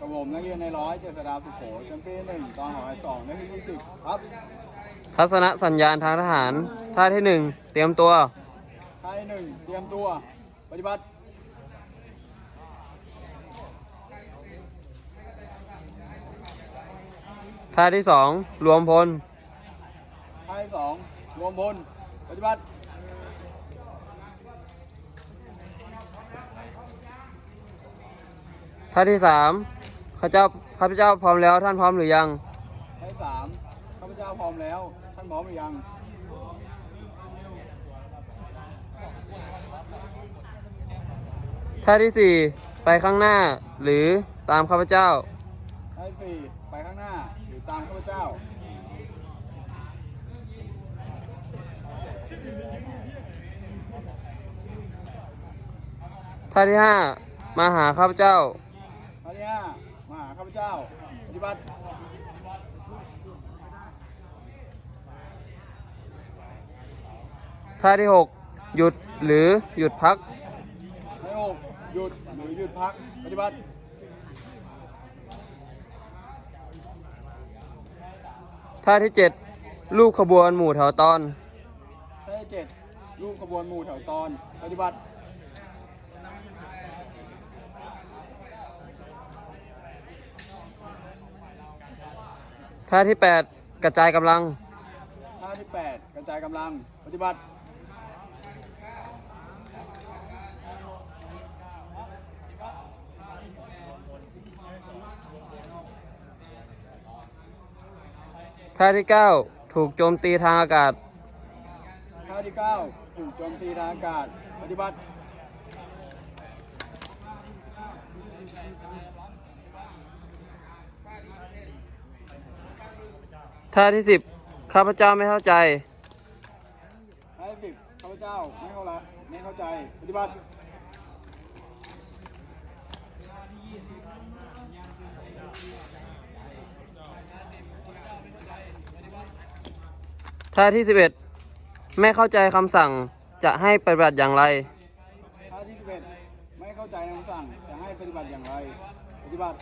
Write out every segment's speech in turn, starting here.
กับผมนักเรียนในร้อยเจษฎาสุโขชั้นปีหนึ่งตอนหอสองนักเรียนที่สิบครับ ทัศนสัญญาณทางทหาร ท่าที่หนึ่งเตรียมตัว ท่าที่หนึ่งเตรียมตัว ปฏิบัติท่าที่สองรวมพล ท่าที่สองรวมพล ปฏิบัติ ท่าที่สาม ข้าเจ้าข้าพเจ้าพร้อมแล้ว ท่านพร้อมหรือยังท่าที่สามข้าพเจ้าพร้อมแล้ว ท่านพร้อมหรือยังท่าที่สี่ไปข้างหน้าหรือตามข้าพเจ้าท่าที่สี่ไปข้างหน้าหรือตามข้าพเจ้า ท่าที่ห้ามาหาข้าพเจ้า ท่าที่ห้ามาหาข้าพ เจ้าปฏิบัติท่าที่หกหยุดหรือหยุดพักท่าที่หกหยุดหรือหยุดพัก ปฏิบัติ ท่าที่เจ็ดลูกขบวนหมู่แถวตอน ท่าที่เจ็ดรูปขบวนหมู่แถวตอน ปฏิบัติ ท่าที่แปดกระจายกำลัง ท่าที่แปดกระจายกำลัง ปฏิบัติ ท่าที่เก้าถูกโจมตีทางอากาศ ท่าที่เก้าถูกโจมตีทางอากาศ ปฏิบัติ ท่าที่สิบข้าพเจ้าไม่เข้าใจ ท่าที่สิบข้าพเจ้าไม่เข้าละไม่เข้าใจปฏิบัติท่าที่สิบเอ็ดไม่เข้าใจคำสั่งจะให้ปฏิบัติอย่างไร ท่าที่สิบเอ็ดไม่เข้าใจคำสั่งจะให้ปฏิบัติอย่างไร ปฏิบัติ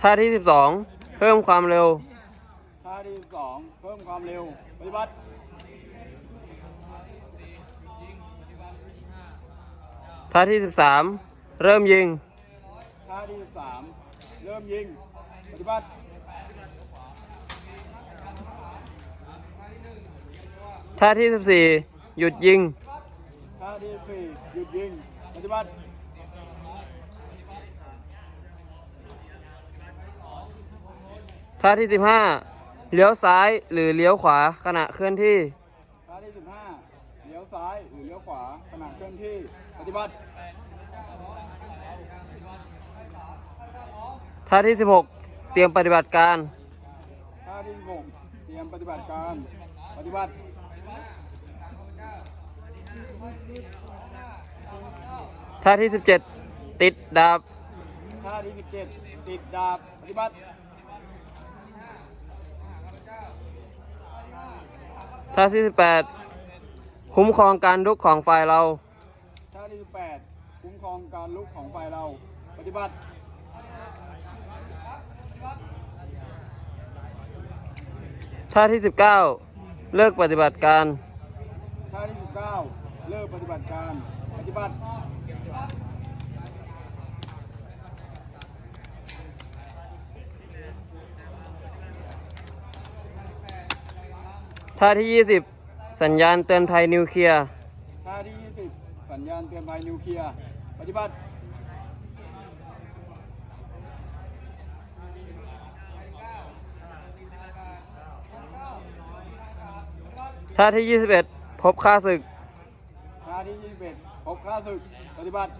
ท่าที่สิบสองเพิ่มความเร็ว ท่าที่สิบสองเพิ่มความเร็ว ปฏิบัติท่าที่สิบสามเริ่มยิง ท่าที่สิบสามเริ่มยิง ปฏิบัติท่าที่สิบสี่หยุดยิง ท่าที่สี่หยุดยิง ปฏิบัติ ท่าที่สิบห้าเลี้ยวซ้ายหรือเลี้ยวขวาขณะเคลื่อนที่ ท่าที่สิบห้าเลี้ยวซ้ายหรือเลี้ยวขวาขณะเคลื่อนที่ ปฏิบัติ ท่าที่สิบหกเตรียมปฏิบัติการ ท่าที่สิบหกเตรียมปฏิบัติการ ปฏิบัติ ท่าที่สิบเจ็ดติดดาบ ท่าที่สิบเจ็ดติดดาบ ปฏิบัติ ท่าที่สิบแปดคุ้มครองการลุกของฝ่ายเรา ท่าที่สิบแปดคุ้มครองการลุกของฝ่ายเรา ปฏิบัติท่าที่สิบเก้าเลิกปฏิบัติการ ท่าที่สิบเก้าเลิกปฏิบัติการ ปฏิบัติ ท่าที่ยี่สิบสัญญาณเตือนภัยนิวเคลียร์ ท่าที่ยี่สิบสัญญาณเตือนภัยนิวเคลียร์ ปฏิบัติ ท่าที่ยี่สิบเอ็ดพบค่าศึก ท่าที่ยี่สิบเอ็ดพบข้าศึก ปฏิบัติ